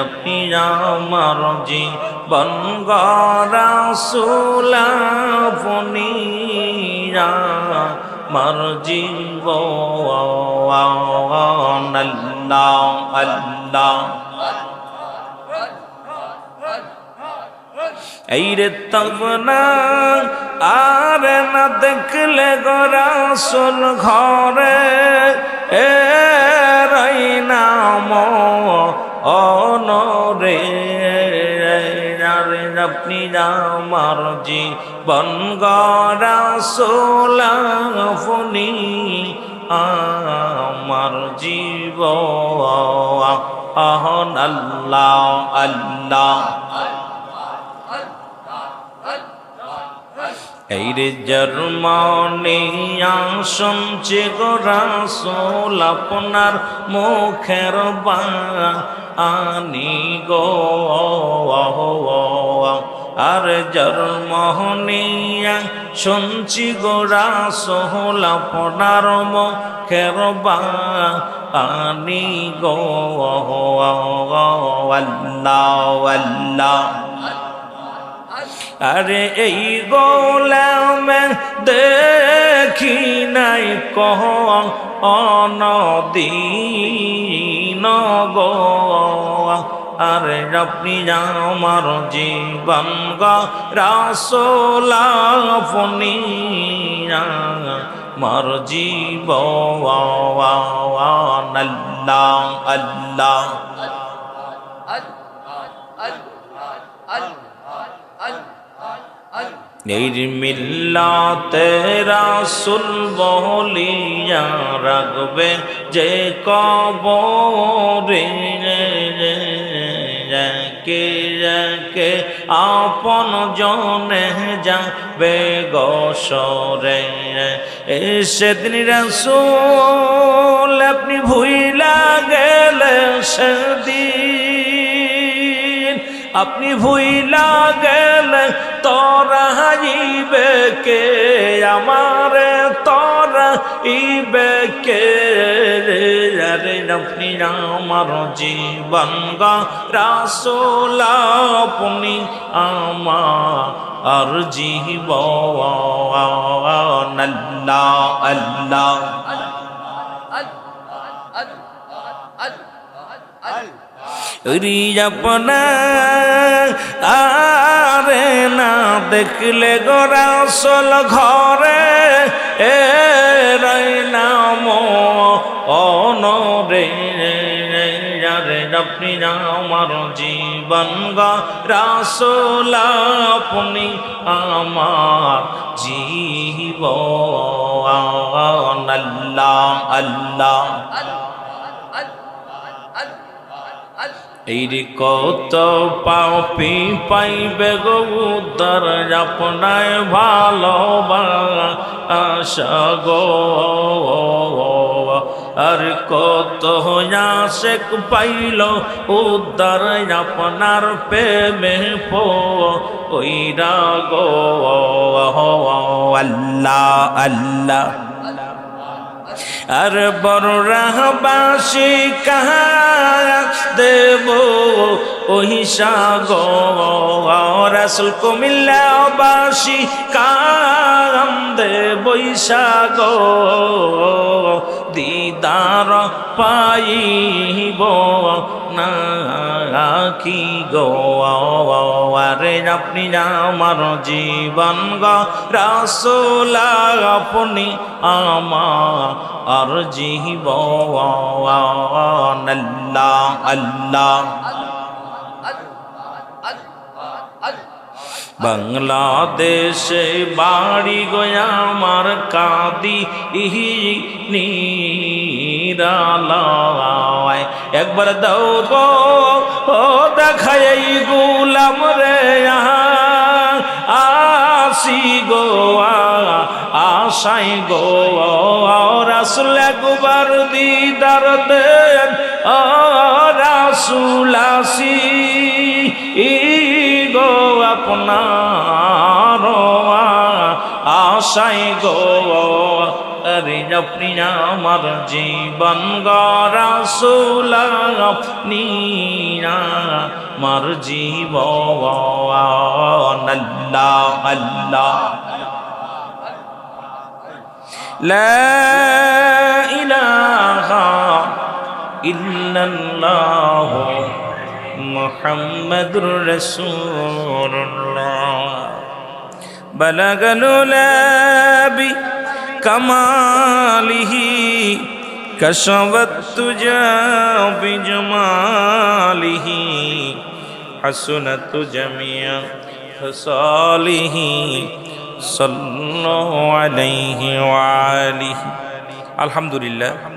আপনি আমার জীবন গরা সুলাফনি আমার জীবন আল্লাহ। আল্লাহ এই রে তবনা আর না দেখলে গরাসল ঘরে, এ রই নাম অনরে। আপনি আমার জীবন গরাসল ফনি আমার জীব আহন আল্লাহ আল্লাহ। এই রে জন্মনিয়া শুনছে গোরা সোল, আপনার মুখের আনি গো, আর জন্মনিয়া শুনছি গোরা সোল আপনার মুখের আনি গো। আল্লাহ আরে এই গোলামে দেখি নাই কহ অনদিন গো আরে আপনি আমার জীবন গা রাসোলাফনি মার জীব। আল্লাহ আল্লাহ। নির্মিল্লাতে রাসুল বলিয়া রাখবে যে কবরে। কে কে আপন জনে যাবে গসরে। সেদিন রাসুল আপনি ভুইলা গেলে সেদিন। আপনি ভুইলা গেলে কে আমার তোরা ইবে কে রে আপনি আমার জীবন গা রাসোলা আপনি জীব আল্লাহ আল্লাহ রিয়াপনা আরে না দেখলে গোরা সল ঘরে এ নাম অনরে আপনি আমার জীবন গা আপনি আমার জীব আল্লাহ আল্লাহ এই রে কত পাপি পাইবে গো উত্তর আপনায় ভালোবাসা গো। আর কত আশেক পাইল উদ্ধার আপনার প্রেমে পো ওইরা গো। আল্লাহ আল্লাহ। আর বড়রাহবাসী কাহা দেব ওহিসা সাগরাসুল রাসুল কুমিল্লাবাসী কাম দেব দিদার পাইব না কি গো? আরে আপনি আমার জীবন গো, রাসোলা আপনি আমার আর জীব আল্লাহ আল্লাহ। বাংলাদেশে বাড়ি গয়া আমার কাদি, ইহি নিরালায়। একবার দাও গো, ও দেখাই গুলাম রে আসি গো আশাই গো রাসুল একবার দিদার দেন রাসুল আসি আপনার আশাই গো আরে আপনি আমার জীবন গরাসুল আপনি আমার জীবন আল্লাহ আল্লাহ لا إله إلا الله محمد رسول الله بلغ العلا بكماله كشف التجى بجماله حسنت جميع خصاله صلوا عليه وآله الحمد لله